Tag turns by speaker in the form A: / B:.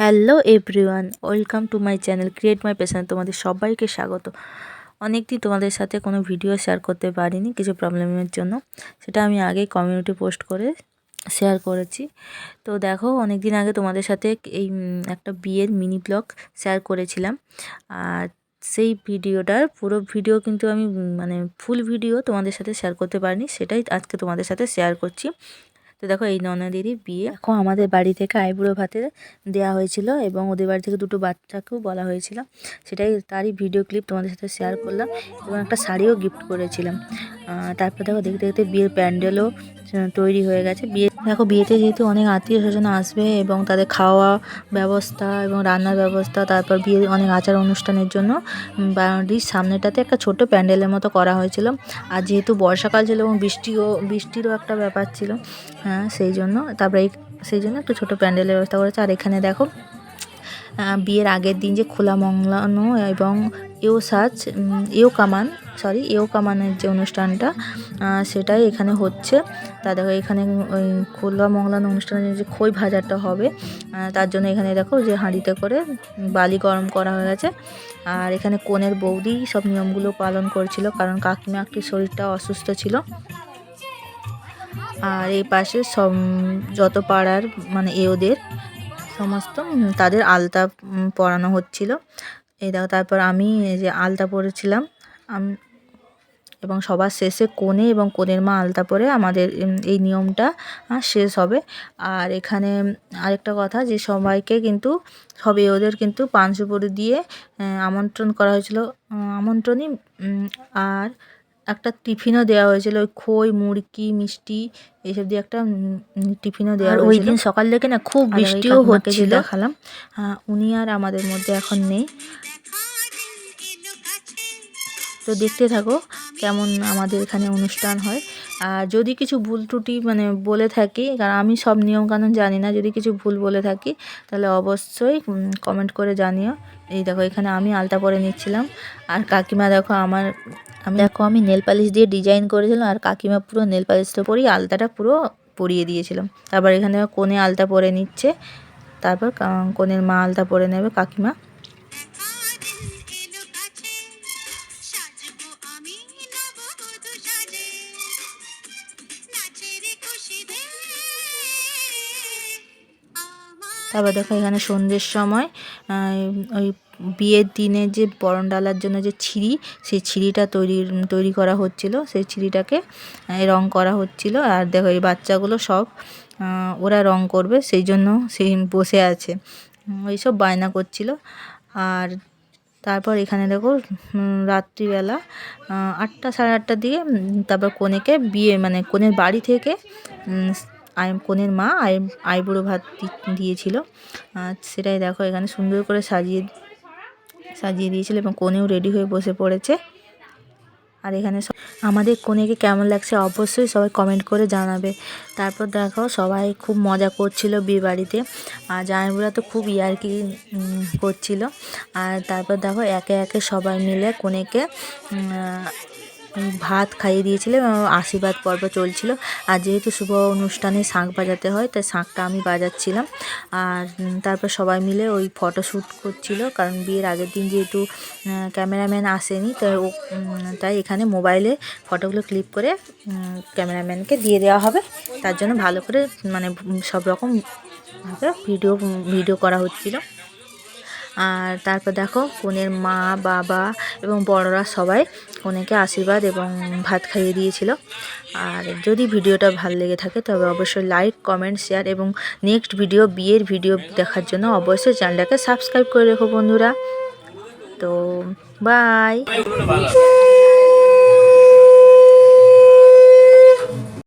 A: Hello everyone, welcome to my channel create my passion, তোমাদের সবাইকে স্বাগত। অনেকদিন তোমাদের সাথে কোনো ভিডিও শেয়ার করতে পারিনি কিছু প্রবলেমের জন্য, সেটা আমি আগেই কমিউনিটি পোস্ট করে শেয়ার করেছি। তো দেখো অনেক দিন আগে তোমাদের সাথে এই একটা বিয়ের মিনি ব্লগ শেয়ার করেছিলাম। আর সেই ভিডিওটার পুরো ভিডিও কিন্তু আমি মানে ফুল ভিডিও তোমাদের সাথে শেয়ার করতে পারিনি, সেটাই আজকে তোমাদের সাথে শেয়ার করছি। তো দেখো এই ননদেরই বিয়ে। এখন আমাদের বাড়ি থেকে আইবুড়ো ভাতে দেওয়া হয়েছিল এবং ওদের বাড়ি থেকে দুটো বাচ্চাকেও বলা হয়েছিল। সেটাই তারই ভিডিও ক্লিপ তোমাদের সাথে শেয়ার করলাম এবং একটা শাড়িও গিফট করেছিলাম। তারপর দেখো দেখতে দেখতে বিয়ের প্যান্ডেলও তৈরি হয়ে গেছে। বিয়ে দেখো, বিয়েতে যেহেতু অনেক আত্মীয় স্বজন আসবে এবং তাদের খাওয়া ব্যবস্থা এবং রান্নার ব্যবস্থা, তারপর বিয়ের অনেক আচার অনুষ্ঠানের জন্য বাড়ির সামনেটাতে একটা ছোট প্যান্ডেলের মতো করা হয়েছিল। আর যেহেতু বর্ষাকাল ছিল এবং বৃষ্টিও, বৃষ্টিরও একটা ব্যাপার ছিল হ্যাঁ সেই জন্য, তারপরে সেই জন্য একটু ছোটো প্যান্ডেলের ব্যবস্থা করেছে। আর এখানে দেখো বিয়ের আগের দিন যে খোলা মংলানো এবং এও সাজ এও কামান সরি এও কামানের যে অনুষ্ঠানটা সেটাই এখানে হচ্ছে। তা দেখো, এখানে ওই খোলা মংলানো অনুষ্ঠানের যে খই ভাজাটা হবে তার জন্য এখানে দেখো যে হাঁড়িতে করে বালি গরম করা হয়ে গেছে। আর এখানে কনের বৌদি সব নিয়মগুলো পালন করছিল, কারণ কাকিমা একটু শরীরটা অসুস্থ ছিল। আর এই পাশে সব, যত পাড়ার মানে এওদের সমস্ত তাদের আলতা পরানো হচ্ছিল। এই দেখো তারপর আমি এই যে আলতা পরেছিলাম আম- এবং সবার শেষে কোণে এবং কোণের মা আলতা পরে আমাদের এই নিয়মটা শেষ হবে। আর এখানে আরেকটা কথা যে সবাইকে কিন্তু সবে ওদের কিন্তু পান সুপারি দিয়ে আমন্ত্রণ করা হয়েছিল। আমন্ত্রণই আর একটা টিফিনও দেওয়া হয়েছিল ওই খই মুড়কি মিষ্টি এইসব দিয়ে একটা টিফিনও দেওয়া ওই দিন সকাল থেকে না খুব বৃষ্টিও হচ্ছিল। দেখালাম উনি আর আমাদের মধ্যে এখন নেই। তো দেখতে থাকো কেমন আমাদের এখানে অনুষ্ঠান হয়। আর যদি কিছু ভুল ত্রুটি মানে বলে থাকি, কারণ আমি সব নিয়মকানুন জানি না, যদি কিছু ভুল বলে থাকি, তাহলে অবশ্যই কমেন্ট করে জানিও। এই দেখো, এখানে আমি আলতা পরে নিচ্ছিলাম। আর কাকিমা দেখো, আমার, আমি দেখো, আমি নেল পালিশ দিয়ে ডিজাইন করেছিলাম, আর কাকিমা পুরো নেল পালিশটা পরিয়ে আলতাটা পুরো পরিয়ে দিয়েছিলাম। তারপর এখানে কোণে আলতা পরে নিচ্ছে। তারপর কোণের মা আলতা পরে নেবে কাকিমা। তারপর দেখো এখানে সন্ধ্যের সময় ওই বিয়ের দিনে যে বরণ ডালার জন্য যে ছিঁড়ি, সেই ছিঁড়িটা তৈরি তৈরি করা হচ্ছিল। সেই ছিঁড়িটাকে রং করা হচ্ছিল। আর দেখো এই বাচ্চাগুলো সব ওরা রং করবে, সেই জন্য সেই বসে আছে। ওইসব বায়না করছিল। আর তারপর এখানে দেখো রাত্রিবেলা আটটা সাড়ে আটটার দিকে তারপর কনেকে বিয়ে মানে কনের বাড়ি থেকে আই কনের মা আই আইবুড়ো ভাত দিয়েছিল। সেটাই দেখো, এখানে সুন্দর করে সাজিয়ে সাজিয়ে দিয়েছিল এবং কনেও রেডি হয়ে বসে পড়েছে। আর এখানে আমাদের কনেকে কেমন লাগছে অবশ্যই সবাই কমেন্ট করে জানাবে। তারপর দেখো, সবাই খুব মজা করছিল বিয়ে বাড়িতে আর জামাইবুড়া তো খুব ইয়ার্কি করছিল। আর তারপর দেখো, একে একে সবাই মিলে কনেকে ভাত খাইয়ে দিয়েছিল এবং আশীর্বাদ পর্ব চলছিল। আর যেহেতু শুভ অনুষ্ঠানে শাঁখ বাজাতে হয়, তাই শাঁখটা আমি বাজাচ্ছিলাম। আর তারপর সবাই মিলে ওই ফটো শ্যুট করছিল, কারণ বিয়ের আগের দিন যেহেতু ক্যামেরাম্যান আসেনি, তাই ও তাই এখানে মোবাইলে ফটোগুলো ক্লিক করে ক্যামেরাম্যানকে দিয়ে দেওয়া হবে। তার জন্য ভালো করে মানে সব রকম ভিডিও ভিডিও করা হচ্ছিল। আর তারপর দেখো কনের মা, বাবা এবং বড়রা সবাই কনেকে আশীর্বাদ এবং ভাত খাইয়ে দিয়েছিল। আর যদি ভিডিওটা ভালো লেগে থাকে তবে অবশ্যই লাইক, কমেন্ট, শেয়ার এবং নেক্সট ভিডিও, বিয়ের ভিডিও দেখার জন্য অবশ্যই চ্যানেলটাকে সাবস্ক্রাইব করে রেখো বন্ধুরা। তো, বাই।